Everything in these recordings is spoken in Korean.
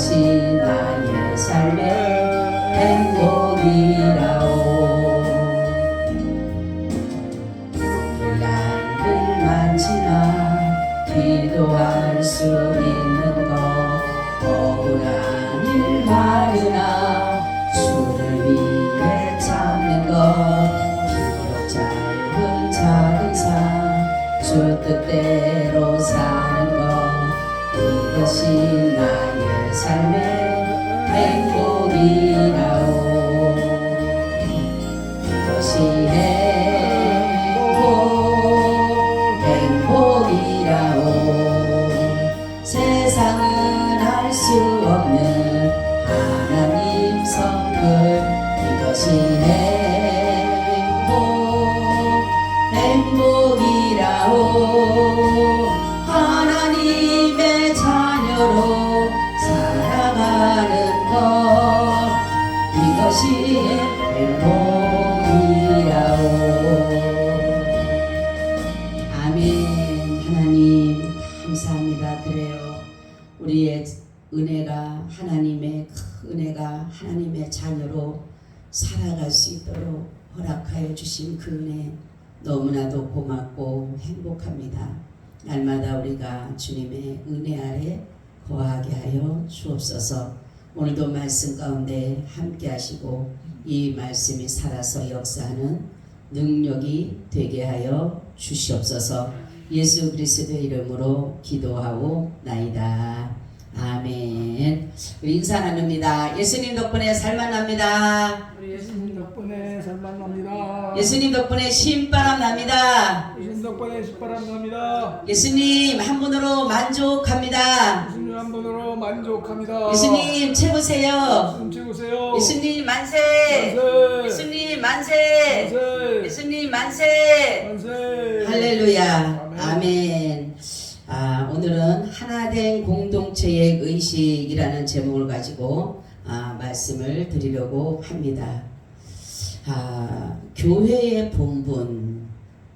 이것이 나의 삶의 행복이라오 날들 많지만 기도할 수 있는 것 억울한 일 많으나 주를 위해 참는 것 비록 짧은 작은 삶주 뜻대로 사는 것 이것이 나 의 은혜가 하나님의 큰 은혜가 하나님의 자녀로 살아갈 수 있도록 허락하여 주신 그 은혜 너무나도 고맙고 행복합니다. 날마다 우리가 주님의 은혜 아래 거하게 하여 주옵소서. 오늘도 말씀 가운데 함께 하시고 이 말씀이 살아서 역사하는 능력이 되게 하여 주시옵소서. 예수 그리스도의 이름으로 기도하고 나이다. 아멘. 인사 나눕니다. 예수님 덕분에 살만 납니다. 우리 예수님 덕분에 살만 납니다. 예수님 덕분에 신바람 납니다. 예수님 덕분에 식바람 납니다. 예수님 한 분으로 만족합니다. 예수님 한 분으로 만족합니다. 예수님 최고세요. 예수님 최고세요. 예수님 만세. 만세. 예수님 만세. 만세. 예수님 만세. 만세. 할렐루야. 아멘. 아멘. 아, 오늘은 하나 된 공 동체의 의식이라는 제목을 가지고 아, 말씀을 드리려고 합니다. 아, 교회의 본분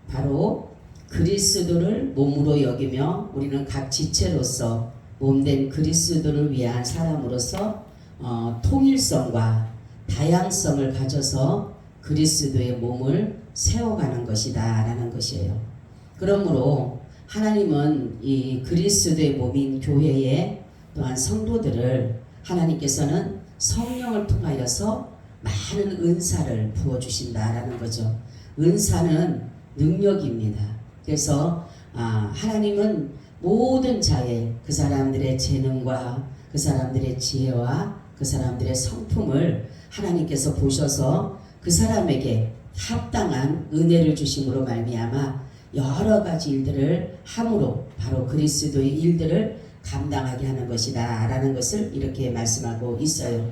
바로 그리스도를 몸으로 여기며 우리는 각 지체로서 몸된 그리스도를 위한 사람으로서 어, 통일성과 다양성을 가져서 그리스도의 몸을 세워가는 것이다 라는 것이에요. 그러므로 하나님은 이 그리스도의 몸인 교회에 또한 성도들을 하나님께서는 성령을 통하여서 많은 은사를 부어 주신다라는 거죠. 은사는 능력입니다. 그래서 아, 하나님은 모든 자의 그 사람들의 재능과 그 사람들의 지혜와 그 사람들의 성품을 하나님께서 보셔서 그 사람에게 합당한 은혜를 주심으로 말미암아 여러 가지 일들을 함으로 바로 그리스도의 일들을 감당하게 하는 것이다 라는 것을 이렇게 말씀하고 있어요.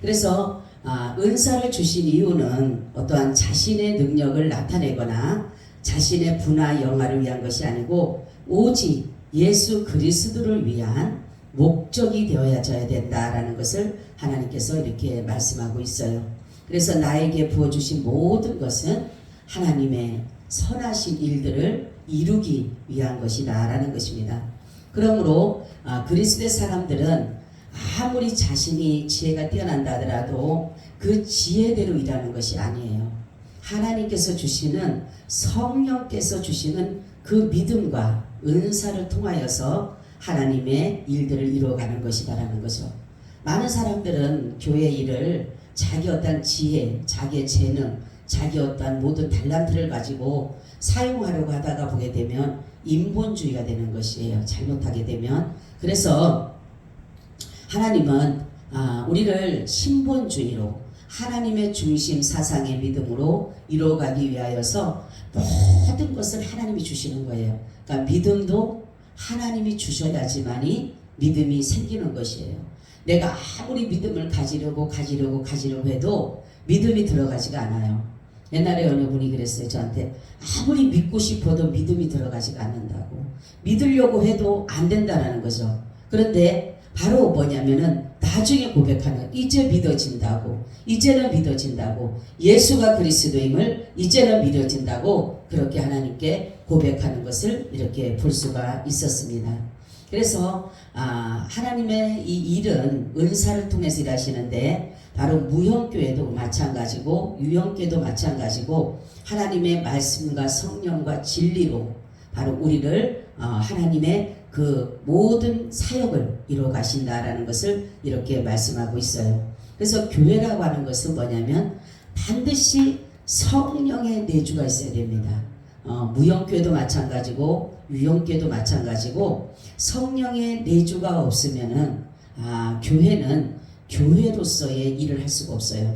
그래서 아, 은사를 주신 이유는 어떠한 자신의 능력을 나타내거나 자신의 분화 영화를 위한 것이 아니고 오직 예수 그리스도를 위한 목적이 되어야져야 된다라는 것을 하나님께서 이렇게 말씀하고 있어요. 그래서 나에게 부어주신 모든 것은 하나님의 선하신 일들을 이루기 위한 것이다라는 것입니다. 그러므로 아, 그리스도의 사람들은 아무리 자신이 지혜가 뛰어난다 하더라도 그 지혜대로 일하는 것이 아니에요. 하나님께서 주시는 성령께서 주시는 그 믿음과 은사를 통하여서 하나님의 일들을 이루어가는 것이다라는 거죠. 많은 사람들은 교회 일을 자기 어떤 지혜, 자기의 재능, 자기 어떤 모든 달란트를 가지고 사용하려고 하다가 보게 되면 인본주의가 되는 것이에요. 잘못하게 되면. 그래서 하나님은 아, 우리를 신본주의로 하나님의 중심 사상의 믿음으로 이루어가기 위하여서 모든 것을 하나님이 주시는 거예요. 그러니까 믿음도 하나님이 주셔야지만이 믿음이 생기는 것이에요. 내가 아무리 믿음을 가지려고 가지려고 가지려고 해도 믿음이 들어가지가 않아요. 옛날에 어느 분이 그랬어요. 저한테 아무리 믿고 싶어도 믿음이 들어가지가 않는다고. 믿으려고 해도 안 된다라는 거죠. 그런데 바로 뭐냐면은 나중에 고백하는 이제 믿어진다고 이제는 믿어진다고 예수가 그리스도임을 이제는 믿어진다고 그렇게 하나님께 고백하는 것을 이렇게 볼 수가 있었습니다. 그래서 아, 하나님의 이 일은 은사를 통해서 일하시는데 바로 무형교회도 마찬가지고 유형교회도 마찬가지고 하나님의 말씀과 성령과 진리로 바로 우리를 어, 하나님의 그 모든 사역을 이루어 가신다라는 것을 이렇게 말씀하고 있어요. 그래서 교회라고 하는 것은 뭐냐면 반드시 성령의 내주가 있어야 됩니다. 어, 무형교회도 마찬가지고 유형교회도 마찬가지고 성령의 내주가 없으면은 아, 교회는 교회로서의 일을 할 수가 없어요.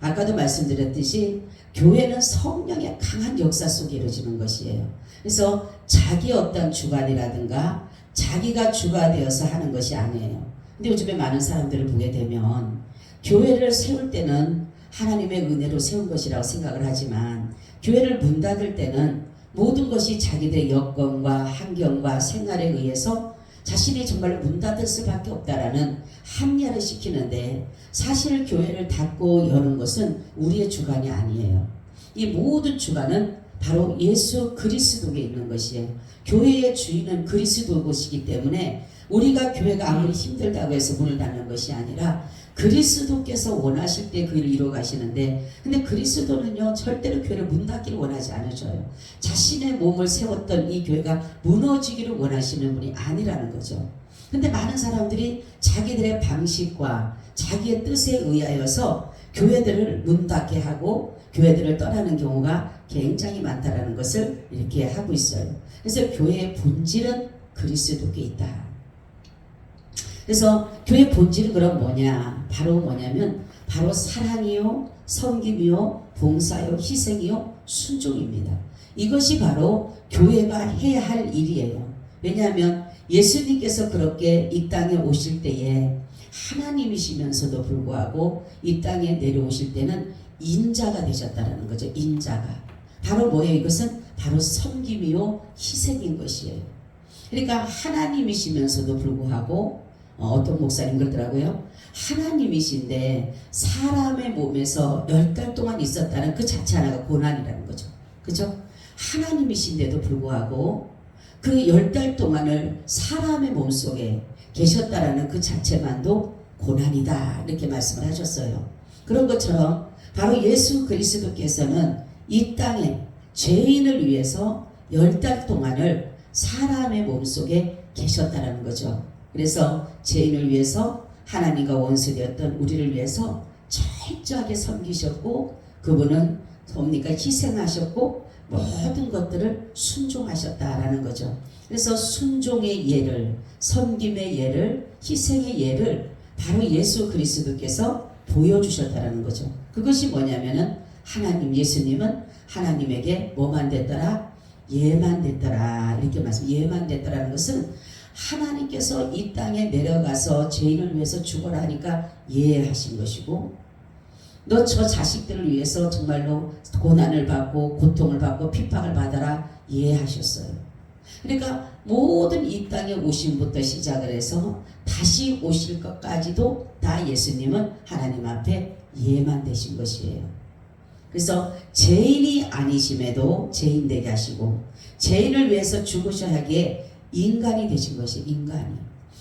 아까도 말씀드렸듯이 교회는 성령의 강한 역사 속에 이루어지는 것이에요. 그래서 자기 어떤 주관이라든가 자기가 주가 되어서 하는 것이 아니에요. 근데 요즘에 많은 사람들을 보게 되면 교회를 세울 때는 하나님의 은혜로 세운 것이라고 생각을 하지만 교회를 문 닫을 때는 모든 것이 자기들의 여건과 환경과 생활에 의해서 자신이 정말 문 닫을 수밖에 없다라는 합리화를 시키는데 사실 교회를 닫고 여는 것은 우리의 주관이 아니에요. 이 모든 주관은 바로 예수 그리스도에 있는 것이에요. 교회의 주인은 그리스도이기 때문에 우리가 교회가 아무리 힘들다고 해서 문을 닫는 것이 아니라 그리스도께서 원하실 때 그 일을 이루어 가시는데 근데 그리스도는요 절대로 교회를 문 닫기를 원하지 않으셔요. 자신의 몸을 세웠던 이 교회가 무너지기를 원하시는 분이 아니라는 거죠. 근데 많은 사람들이 자기들의 방식과 자기의 뜻에 의하여서 교회들을 문 닫게 하고 교회들을 떠나는 경우가 굉장히 많다라는 것을 이렇게 하고 있어요. 그래서 교회의 본질은 그리스도께 있다. 그래서 교회 본질은 그럼 뭐냐? 바로 뭐냐면 바로 사랑이요, 섬김이요, 봉사요, 희생이요, 순종입니다. 이것이 바로 교회가 해야 할 일이에요. 왜냐하면 예수님께서 그렇게 이 땅에 오실 때에 하나님이시면서도 불구하고 이 땅에 내려오실 때는 인자가 되셨다라는 거죠. 인자가. 바로 뭐예요? 이것은 바로 섬김이요, 희생인 것이에요. 그러니까 하나님이시면서도 불구하고 어, 어떤 목사님 그러더라고요. 하나님이신데 사람의 몸에서 열 달 동안 있었다는 그 자체 하나가 고난이라는 거죠. 그죠? 하나님이신데도 불구하고 그 열 달 동안을 사람의 몸 속에 계셨다라는 그 자체만도 고난이다. 이렇게 말씀을 하셨어요. 그런 것처럼 바로 예수 그리스도께서는 이 땅에 죄인을 위해서 열 달 동안을 사람의 몸 속에 계셨다라는 거죠. 그래서 죄인을 위해서 하나님과 원수되었던 우리를 위해서 철저하게 섬기셨고 그분은 뭡니까 희생하셨고 모든 것들을 순종하셨다라는 거죠. 그래서 순종의 예를, 섬김의 예를, 희생의 예를 바로 예수 그리스도께서 보여주셨다라는 거죠. 그것이 뭐냐면은 하나님 예수님은 하나님에게 뭐만 됐더라? 예만 됐더라. 이렇게 말씀. 예만 됐더라는 것은 하나님께서 이 땅에 내려가서 죄인을 위해서 죽어라 하니까 예하신 것이고 너 저 자식들을 위해서 정말로 고난을 받고 고통을 받고 핍박을 받아라 예하셨어요. 그러니까 모든 이 땅에 오심부터 시작을 해서 다시 오실 것까지도 다 예수님은 하나님 앞에 예만 되신 것이에요. 그래서 죄인이 아니심에도 죄인 되게 하시고 죄인을 위해서 죽으셔야 하기에 인간이 되신 것이 인간이.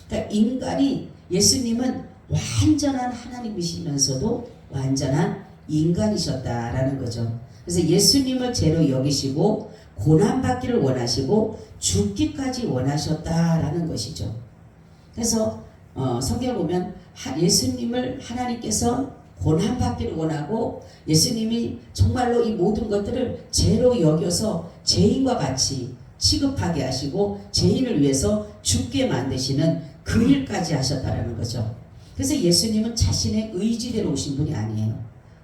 그러니까 인간이 예수님은 완전한 하나님이시면서도 완전한 인간이셨다라는 거죠. 그래서 예수님을 죄로 여기시고 고난받기를 원하시고 죽기까지 원하셨다라는 것이죠. 그래서 어, 성경 보면 하, 예수님을 하나님께서 고난받기를 원하고 예수님이 정말로 이 모든 것들을 죄로 여겨서 죄인과 같이 취급하게 하시고 죄인을 위해서 죽게 만드시는 그 일까지 하셨다라는 거죠. 그래서 예수님은 자신의 의지대로 오신 분이 아니에요.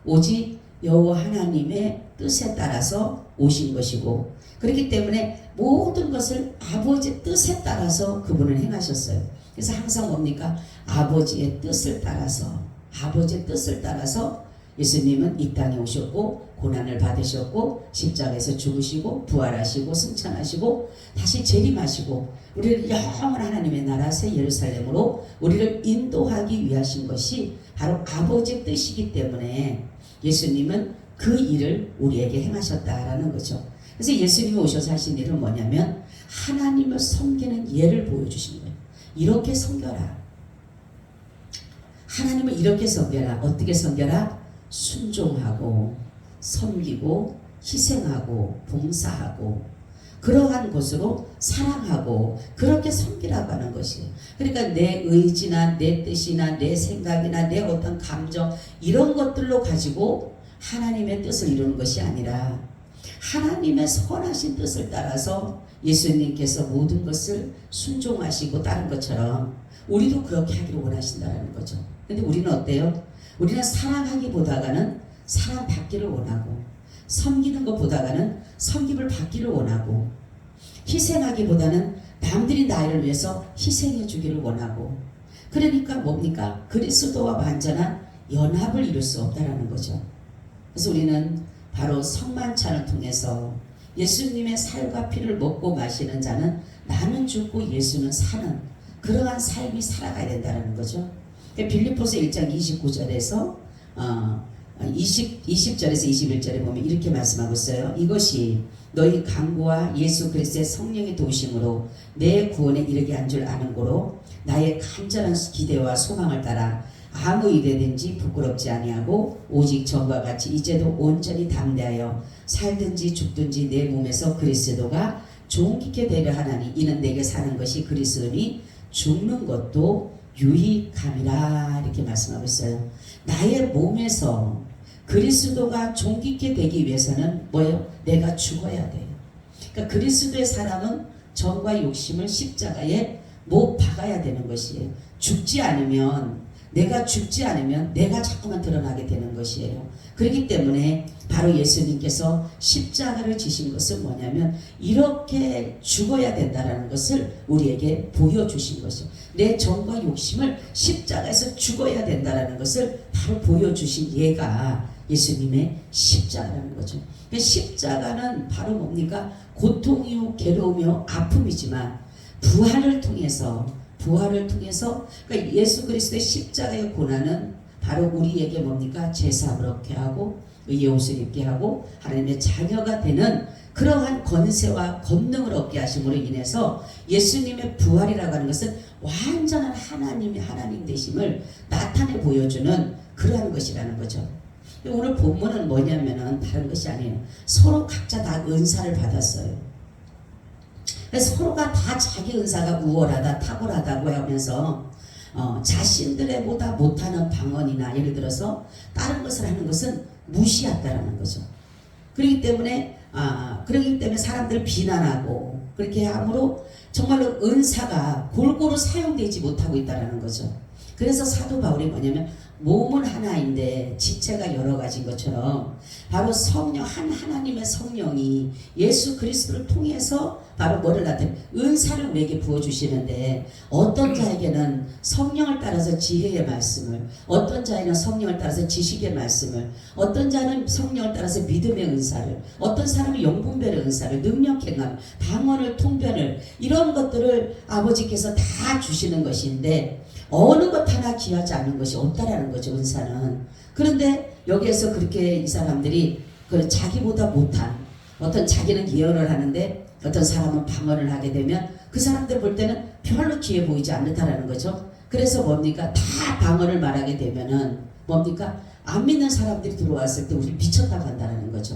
오직 여호와 하나님의 뜻에 따라서 오신 것이고 그렇기 때문에 모든 것을 아버지 뜻에 따라서 그분은 행하셨어요. 그래서 항상 뭡니까? 아버지의 뜻을 따라서 아버지의 뜻을 따라서 예수님은 이 땅에 오셨고 고난을 받으셨고 십자가에서 죽으시고 부활하시고 승천하시고 다시 재림하시고 우리를 영원 하나님의 나라 새 예루살렘으로 우리를 인도하기 위하신 것이 바로 아버지의 뜻이기 때문에 예수님은 그 일을 우리에게 행하셨다라는 거죠. 그래서 예수님이 오셔서 하신 일은 뭐냐면 하나님을 섬기는 예를 보여주신 거예요. 이렇게 섬겨라. 하나님을 이렇게 섬겨라. 어떻게 섬겨라? 순종하고 섬기고 희생하고 봉사하고 그러한 곳으로 사랑하고 그렇게 섬기라고 하는 것이에요. 그러니까 내 의지나 내 뜻이나 내 생각이나 내 어떤 감정 이런 것들로 가지고 하나님의 뜻을 이루는 것이 아니라 하나님의 선하신 뜻을 따라서 예수님께서 모든 것을 순종하시고 따른 것처럼 우리도 그렇게 하기를 원하신다는 거죠. 근데 우리는 어때요? 우리는 사랑하기보다가는 사랑받기를 원하고 섬기는 것보다가는 섬김을 받기를 원하고 희생하기보다는 남들이 나를 위해서 희생해 주기를 원하고 그러니까 뭡니까? 그리스도와 완전한 연합을 이룰 수 없다라는 거죠. 그래서 우리는 바로 성만찬을 통해서 예수님의 살과 피를 먹고 마시는 자는 나는 죽고 예수는 사는 그러한 삶이 살아가야 된다는 거죠. 빌리포스 1장 29절에서 어, 20, 20절에서 21절에 보면 이렇게 말씀하고 있어요. 이것이 너희 강구와 예수 그리스도의 성령의 도심으로 내 구원에 이르게 한 줄 아는 고로 나의 간절한 기대와 소망을 따라 아무 일에든지 부끄럽지 아니하고 오직 전과 같이 이제도 온전히 담대하여 살든지 죽든지 내 몸에서 그리스도가 존귀케 되려 하나니 이는 내게 사는 것이 그리스도니 죽는 것도 유익함이라 이렇게 말씀하고 있어요. 나의 몸에서 그리스도가 존귀케 되기 위해서는 뭐예요? 내가 죽어야 돼요. 그러니까 그리스도의 사람은 정과 욕심을 십자가에 못 박아야 되는 것이에요. 죽지 않으면 내가 죽지 않으면 내가 자꾸만 드러나게 되는 것이에요. 그렇기 때문에 바로 예수님께서 십자가를 지신 것은 뭐냐면 이렇게 죽어야 된다라는 것을 우리에게 보여주신 것이요. 내 정과 욕심을 십자가에서 죽어야 된다라는 것을 바로 보여주신 예가 예수님의 십자가라는 거죠. 그 십자가는 바로 뭡니까? 고통이요, 괴로움이요, 아픔이지만 부활을 통해서 부활을 통해서 그러니까 예수 그리스도의 십자가의 고난은 바로 우리에게 뭡니까 제사함을 얻게 하고 의의 옷을 입게 하고 하나님의 자녀가 되는 그러한 권세와 권능을 얻게 하심으로 인해서 예수님의 부활이라고 하는 것은 완전한 하나님의 하나님 되심을 나타내 보여주는 그러한 것이라는 거죠. 오늘 본문은 뭐냐면은 다른 것이 아니에요. 서로 각자 다 은사를 받았어요. 서로가 다 자기 은사가 우월하다, 탁월하다고 하면서 어, 자신들의 보다 못하는 방언이나 예를 들어서 다른 것을 하는 것은 무시한다라는 거죠. 그렇기 때문에 아 그렇기 때문에 사람들을 비난하고 그렇게 함으로 정말로 은사가 골고루 사용되지 못하고 있다라는 거죠. 그래서 사도 바울이 뭐냐면 몸은 하나인데 지체가 여러 가지인 것처럼 바로 성령 한 하나님의 성령이 예수 그리스도를 통해서 바로 뭐를 나타내 은사를 우리에게 부어 주시는데 어떤 자에게는 성령을 따라서 지혜의 말씀을 어떤 자에는 성령을 따라서 지식의 말씀을 어떤 자는 성령을 따라서 믿음의 은사를 어떤 사람은 영분별의 은사를 능력 행함 방언을 통변을 이런 것들을 아버지께서 다 주시는 것인데 어느 것 하나 귀하지 않은 것이 없다라는 거죠 은사는. 그런데 여기에서 그렇게 이 사람들이 그 자기보다 못한 어떤 자기는 예언을 하는데 어떤 사람은 방언을 하게 되면 그 사람들 볼 때는 별로 귀해 보이지 않는다라는 거죠. 그래서 뭡니까? 다 방언을 말하게 되면은 뭡니까? 안 믿는 사람들이 들어왔을 때 우리 미쳤다고 한다는 거죠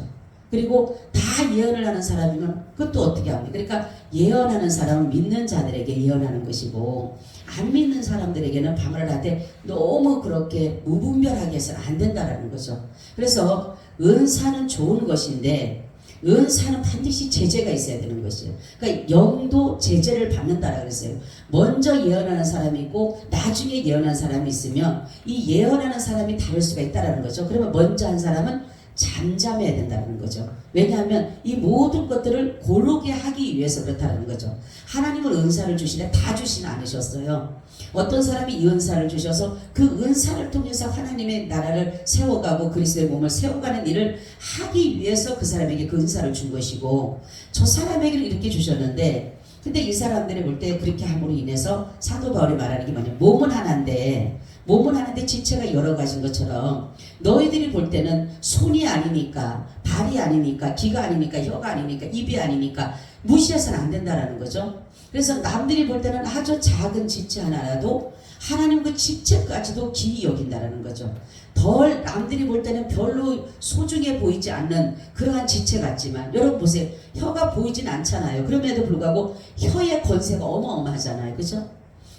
그리고 다 예언을 하는 사람이면 그것도 어떻게 합니까? 그러니까 예언하는 사람은 믿는 자들에게 예언하는 것이고 안 믿는 사람들에게는 방언을 하되 너무 그렇게 무분별하게 해서는 안 된다라는 거죠. 그래서 은사는 좋은 것인데 은사는 반드시 제재가 있어야 되는 것이에요. 그러니까 영도 제재를 받는다라 그랬어요. 먼저 예언하는 사람이 있고 나중에 예언하는 사람이 있으면 이 예언하는 사람이 다를 수가 있다라는 거죠. 그러면 먼저 한 사람은 잠잠해야 된다는 거죠. 왜냐하면 이 모든 것들을 고르게 하기 위해서 그렇다는 거죠. 하나님은 은사를 주시되 다 주시는 않으셨어요. 어떤 사람이 이 은사를 주셔서 그 은사를 통해서 하나님의 나라를 세워가고 그리스도의 몸을 세워가는 일을 하기 위해서 그 사람에게 그 은사를 준 것이고 저 사람에게는 이렇게 주셨는데 근데 이 사람들이 볼 때 그렇게 함으로 인해서 사도 바울이 말하는 게 뭐냐 몸은 하나인데 몸을 하는데 지체가 여러 가지인 것처럼 너희들이 볼 때는 손이 아니니까 발이 아니니까 귀가 아니니까 혀가 아니니까 입이 아니니까 무시해서는 안 된다라는 거죠. 그래서 남들이 볼 때는 아주 작은 지체 하나라도 하나님 그 지체까지도 기이 여긴다라는 거죠. 덜 남들이 볼 때는 별로 소중해 보이지 않는 그러한 지체 같지만 여러분 보세요. 혀가 보이진 않잖아요. 그럼에도 불구하고 혀의 권세가 어마어마하잖아요. 그죠?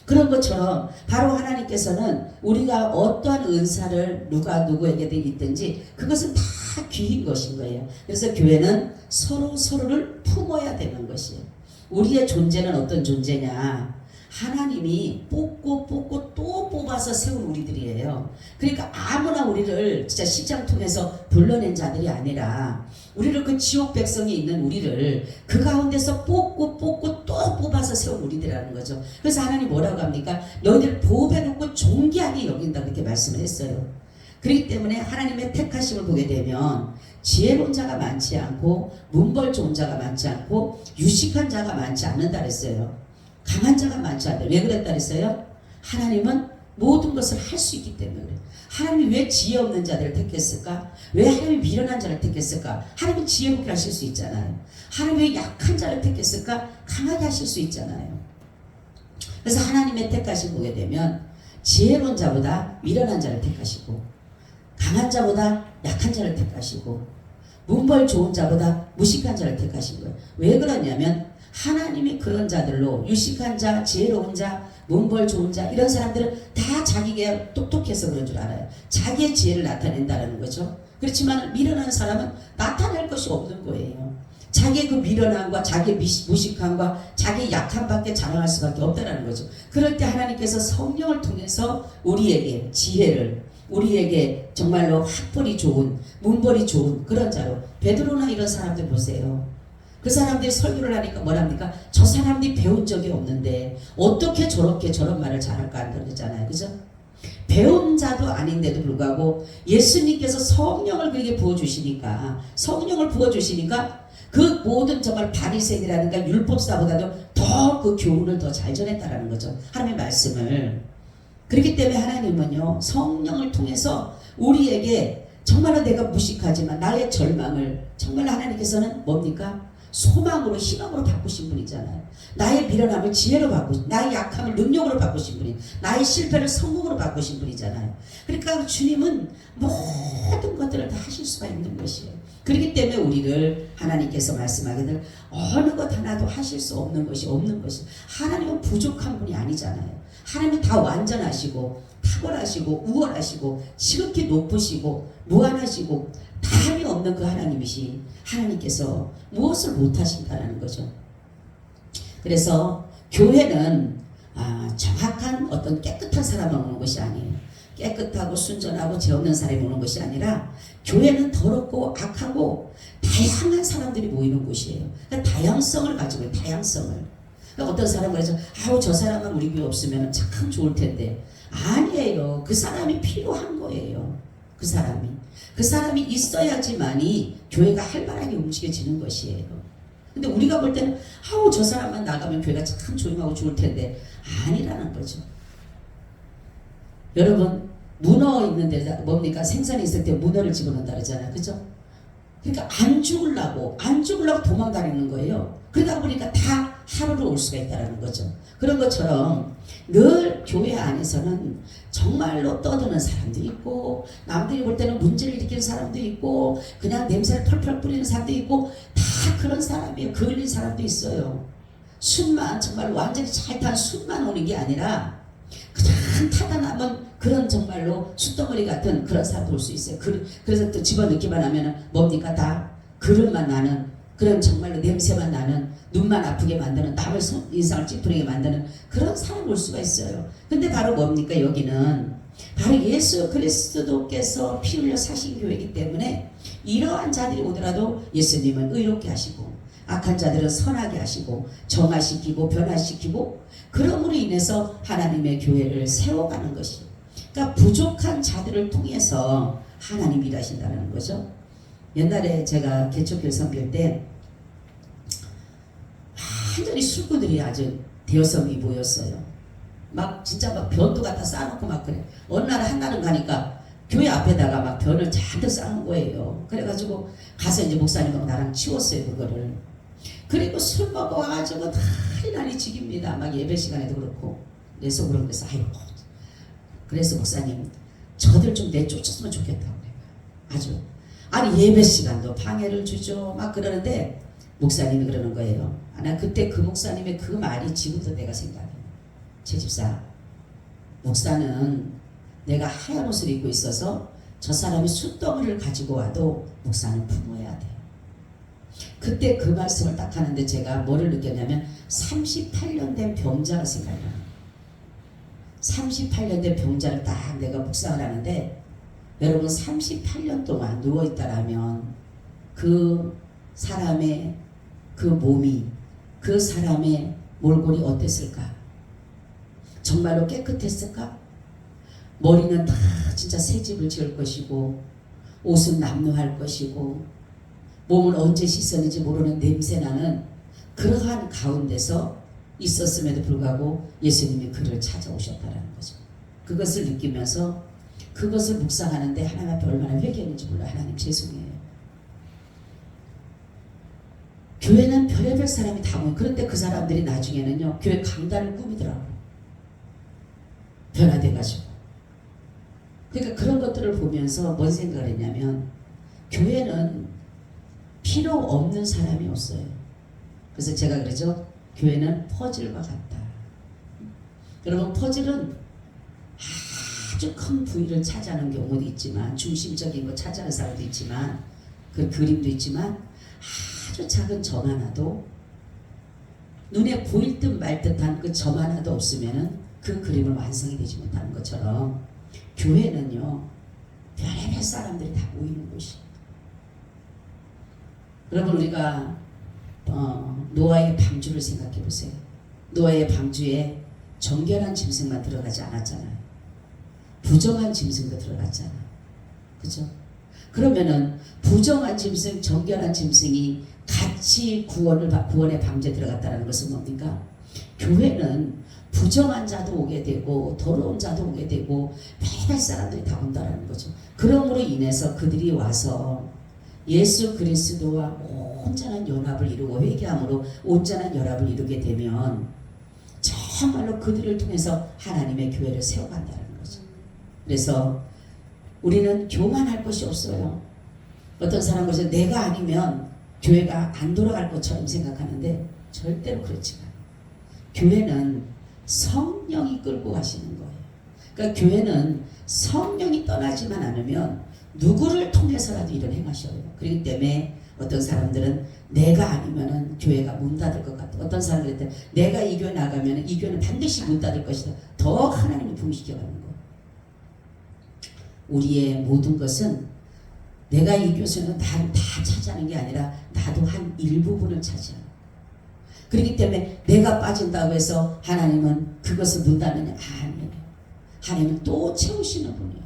그런 것처럼 바로 하나님께서는 우리가 어떠한 은사를 누가 누구에게든 있든지 그것은 다 귀인 것인 거예요. 그래서 교회는 서로 서로를 품어야 되는 것이에요. 우리의 존재는 어떤 존재냐? 하나님이 뽑고 뽑고 또 뽑아서 세운 우리들이에요. 그러니까 아무나 우리를 진짜 시장 통해서 불러낸 자들이 아니라 우리를 그 지옥 백성이 있는 우리를 그 가운데서 뽑고 뽑고 또 뽑아서 세운 우리들이라는 거죠. 그래서 하나님 뭐라고 합니까? 너희들 보배롭고 존귀하게 여긴다 그렇게 말씀을 했어요. 그렇기 때문에 하나님의 택하심을 보게 되면 지혜로운 자가 많지 않고 문벌 좋은 자가 많지 않고 유식한 자가 많지 않는다 그랬어요. 강한 자가 많지 않다. 왜 그랬다 그랬어요? 하나님은 모든 것을 할 수 있기 때문에 그래요. 하나님이 왜 지혜 없는 자들을 택했을까? 왜 하나님이 미련한 자를 택했을까? 하나님은 지혜롭게 하실 수 있잖아요. 하나님이 왜 약한 자를 택했을까? 강하게 하실 수 있잖아요. 그래서 하나님의 택하심 보게 되면 지혜로운 자보다 미련한 자를 택하시고 강한 자보다 약한 자를 택하시고 문벌 좋은 자보다 무식한 자를 택하신 거예요. 왜 그러냐면 하나님이 그런 자들로 유식한 자, 지혜로운 자, 문벌 좋은 자 이런 사람들은 다 자기가 똑똑해서 그런 줄 알아요. 자기의 지혜를 나타낸다는 거죠. 그렇지만 미련한 사람은 나타낼 것이 없는 거예요. 자기의 그 미련함과 자기의 무식함과 자기의 약함밖에 자랑할 수밖에 없다는 거죠. 그럴 때 하나님께서 성령을 통해서 우리에게 지혜를 우리에게 정말로 학벌이 좋은 문벌이 좋은 그런 자로 베드로나 이런 사람들 보세요. 그 사람들이 설교를 하니까 뭐랍니까? 저 사람들이 배운 적이 없는데 어떻게 저렇게 저런 말을 잘할까 그러잖아요. 그죠? 배운 자도 아닌데도 불구하고 예수님께서 성령을 그에게 부어주시니까 성령을 부어주시니까 그 모든 정말 바리새인이라든가 율법사보다도 더 그 교훈을 더 잘 전했다라는 거죠. 하나님의 말씀을. 그렇기 때문에 하나님은요 성령을 통해서 우리에게 정말로 내가 무식하지만 나의 절망을 정말 하나님께서는 뭡니까? 소망으로 희망으로 바꾸신 분이잖아요. 나의 미련함을 지혜로 바꾸신, 나의 약함을 능력으로 바꾸신 분이, 나의 실패를 성공으로 바꾸신 분이잖아요. 그러니까 주님은 모든 것들을 다 하실 수가 있는 것이에요. 그렇기 때문에 우리를 하나님께서 말씀하기를 어느 것 하나도 하실 수 없는 것이 없는 것이 하나님은 부족한 분이 아니잖아요. 하나님은 다 완전하시고 탁월하시고 우월하시고 지극히 높으시고 무한하시고 다함이 없는 그 하나님이시 하나님께서 무엇을 못하신다라는 거죠. 그래서 교회는 아, 정확한 어떤 깨끗한 사람만 오는 것이 아니에요. 깨끗하고 순전하고 죄 없는 사람이 오는 것이 아니라 교회는 더럽고 악하고 다양한 사람들이 모이는 곳이에요. 그러니까 다양성을 가지고. 다양성을. 그러니까 어떤 사람은 그래서 아우 저 사람은 우리 교회 없으면 참 좋을 텐데 아니에요. 그 사람이 필요한 거예요. 그 사람이. 그 사람이 있어야지만이 교회가 활발하게 움직여지는 것이에요. 근데 우리가 볼 때는 아우 저 사람만 나가면 교회가 참 조용하고 좋을 텐데 아니라는 거죠. 여러분 문어 있는 데 뭡니까 생선이 있을 때 문어를 집어넣는다 그러잖아요. 그죠? 그러니까 안 죽으려고 안 죽으려고 도망다니는 거예요. 그러다 보니까 다 하루로 올 수가 있다는 거죠. 그런 것처럼 늘 교회 안에서는 정말로 떠드는 사람도 있고 남들이 볼 때는 문제를 일으키는 사람도 있고 그냥 냄새를 펄펄 뿌리는 사람도 있고 다 그런 사람이에요. 그을린 사람도 있어요. 술만 정말 완전히 잘탄 술만 오는 게 아니라 그냥 타다 남은 그런 정말로 숯덩어리 같은 그런 사람도 올 수 있어요. 그, 그래서 또 집어넣기만 하면 은 뭡니까 다 그릇만 나는 그런 정말로 냄새만 나는 눈만 아프게 만드는 손- 인상을 찌푸리게 만드는 그런 사람 올 수가 있어요. 근데 바로 뭡니까 여기는 바로 예수 그리스도께서 피 흘려 사신 교회이기 때문에 이러한 자들이 오더라도 예수님은 의롭게 하시고 악한 자들은 선하게 하시고 정화시키고 변화시키고 그러므로 인해서 하나님의 교회를 세워가는 것이 그러니까 부족한 자들을 통해서 하나님 일하신다는 거죠. 옛날에 제가 개척교회 섬길 때 완전히 술꾼들이 아주 대여성이 모였어요. 막 진짜 막 변도 갖다 쌓아놓고 막 그래. 어느 날 한날은 가니까 교회 앞에다가 막 변을 잔뜩 쌓은 거예요. 그래가지고 가서 이제 목사님하고 나랑 치웠어요 그거를. 그리고 술 먹어가지고 난리 난리 지깁니다. 막 예배 시간에도 그렇고. 그래서 그런 데서 아이고. 그래서 목사님 저들 좀 내쫓았으면 좋겠다고 내가 아주 아니 예배 시간도 방해를 주죠. 막 그러는데 목사님이 그러는 거예요. 아, 나 그때 그 목사님의 그 말이 지금도 내가 생각해. 제 집사 목사는 내가 하얀 옷을 입고 있어서 저 사람이 숫덩이를 가지고 와도 목사는 품어야 돼. 그때 그 말씀을 딱 하는데 제가 뭐를 느꼈냐면 38년 된 병자가 생각나. 38년 된 병자를 딱 내가 묵상을 하는데 여러분 38년 동안 누워 있다라면 그 사람의 그 몸이 그 사람의 몰골이 어땠을까? 정말로 깨끗했을까? 머리는 다 진짜 새 집을 지을 것이고 옷은 남루할 것이고 몸을 언제 씻었는지 모르는 냄새나는 그러한 가운데서 있었음에도 불구하고 예수님이 그를 찾아오셨다라는 거죠. 그것을 느끼면서 그것을 묵상하는데 하나님 앞에 얼마나 회개했는지 몰라요. 하나님 죄송해요. 교회는 별의별 사람이 다 모여. 그런데 그 사람들이 나중에는요, 교회 강단을 꾸미더라고. 변화돼가지고. 그러니까 그런 것들을 보면서 뭔 생각을 했냐면, 교회는 필요 없는 사람이 없어요. 그래서 제가 그러죠. 교회는 퍼즐과 같다. 여러분, 퍼즐은 아주 큰 부위를 차지하는 경우도 있지만, 중심적인 거 차지하는 사람도 있지만, 그 그림도 있지만, 아주 작은 점 하나도 눈에 보일 듯 말 듯한 그 점 하나도 없으면은 그 그림을 완성이 되지 못하는 것처럼 교회는요 별의별 사람들이 다 모이는 곳이. 여러분 우리가 어, 노아의 방주를 생각해 보세요. 노아의 방주에 정결한 짐승만 들어가지 않았잖아요. 부정한 짐승도 들어갔잖아. 그죠? 그러면은 부정한 짐승, 정결한 짐승이 같이 구원을 받- 구원의 방주에 들어갔다는 것은 뭡니까? 교회는 부정한 자도 오게 되고 더러운 자도 오게 되고 매일 사람들이 다 온다라는 거죠. 그러므로 인해서 그들이 와서 예수 그리스도와 온전한 연합을 이루고 회개함으로 온전한 연합을 이루게 되면 정말로 그들을 통해서 하나님의 교회를 세워간다는 거죠. 그래서 우리는 교만할 것이 없어요. 어떤 사람은 그래서 내가 아니면 교회가 안 돌아갈 것처럼 생각하는데 절대로 그렇지 않아요. 교회는 성령이 끌고 가시는 거예요. 그러니까 교회는 성령이 떠나지만 않으면 누구를 통해서라도 일을 행하셔요. 그렇기 때문에 어떤 사람들은 내가 아니면은 교회가 문 닫을 것 같아. 어떤 사람들은 내가 이 교회 나가면 이 교회는 반드시 문 닫을 것이다. 더 하나님을 부흥시켜가는 거예요. 우리의 모든 것은 내가 이 교수는 다, 다 차지하는 게 아니라 나도 한 일부분을 차지하는. 그렇기 때문에 내가 빠진다고 해서 하나님은 그것을 문 닫느냐? 아니에요. 하나님은 또 채우시는 분이에요.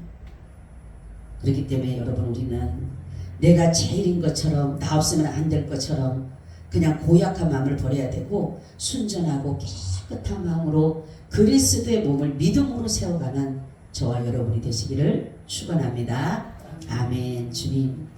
그렇기 때문에 여러분 우리는 내가 제일인 것처럼 나 없으면 안 될 것처럼 그냥 고약한 마음을 버려야 되고 순전하고 깨끗한 마음으로 그리스도의 몸을 믿음으로 세워가는 저와 여러분이 되시기를 축원합니다. 아멘. 주님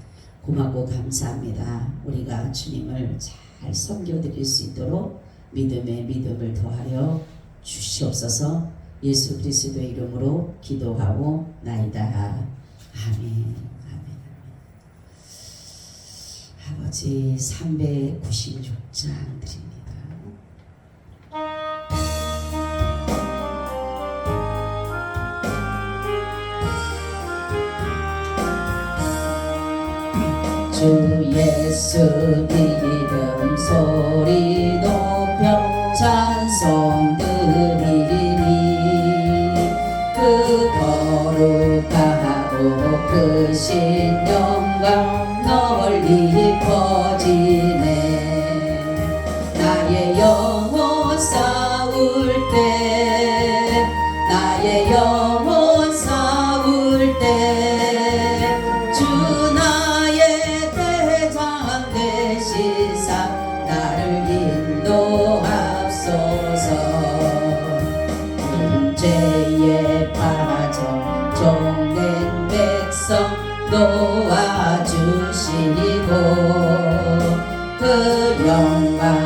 고맙고 감사합니다. 우리가 주님을 잘 섬겨드릴 수 있도록 믿음에 믿음을 더하여 주시옵소서. 예수 그리스도의 이름으로 기도하고 나이다. 아멘. 아멘. 아버지 396장 주 예수 이름 소리 높여 찬송 드리니. 그 거룩하고 크신 영광 종된 백성 놓아주시고 그 영광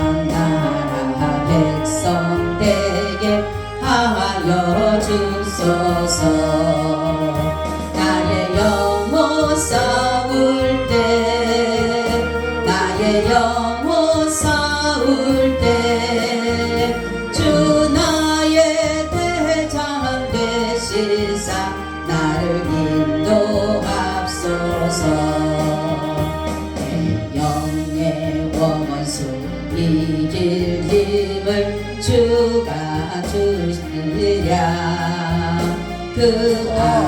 그